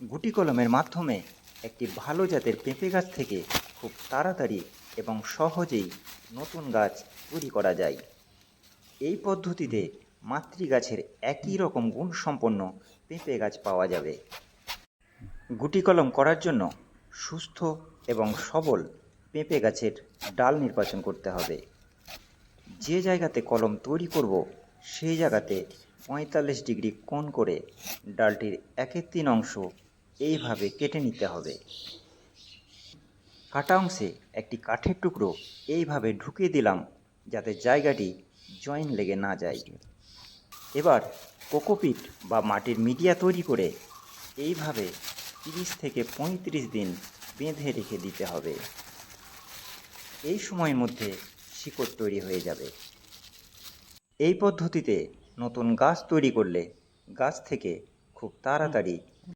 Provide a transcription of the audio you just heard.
গুটি কলমের মাধ্যমে একটি ভালো জাতের পেঁপে গাছ থেকে খুব তাড়াতাড়ি এবং সহজেই নতুন গাছ তৈরি করা যায়। এই পদ্ধতিতে মাতৃগাছের একই রকম গুণসম্পন্ন পেঁপে গাছ পাওয়া যাবে। গুটি কলম করার জন্য সুস্থ এবং সবল পেঁপে গাছের ডাল নির্বাচন করতে হবে। যে জায়গাতে কলম তৈরি করব, সেই জায়গাতে পঁয়তাল্লিশ ডিগ্রি কোণ করে ডালটির একের তিন অংশ এইভাবে কেটে নিতে হবে। কাটা অংশে একটি কাঠের টুকরো এইভাবে ঢুকিয়ে দিলাম যাতে জায়গাটি জয়েন লেগে না যায়। এবার কোকোপিট বা মাটির মিডিয়া তৈরি করে এইভাবে তিরিশ থেকে পঁয়ত্রিশ দিন বেঁধে রেখে দিতে হবে। এই সময়ের মধ্যে শিকড় তৈরি হয়ে যাবে। এই পদ্ধতিতে নতুন গাছ তৈরি করলে গাছ থেকে খুব তাড়াতাড়ি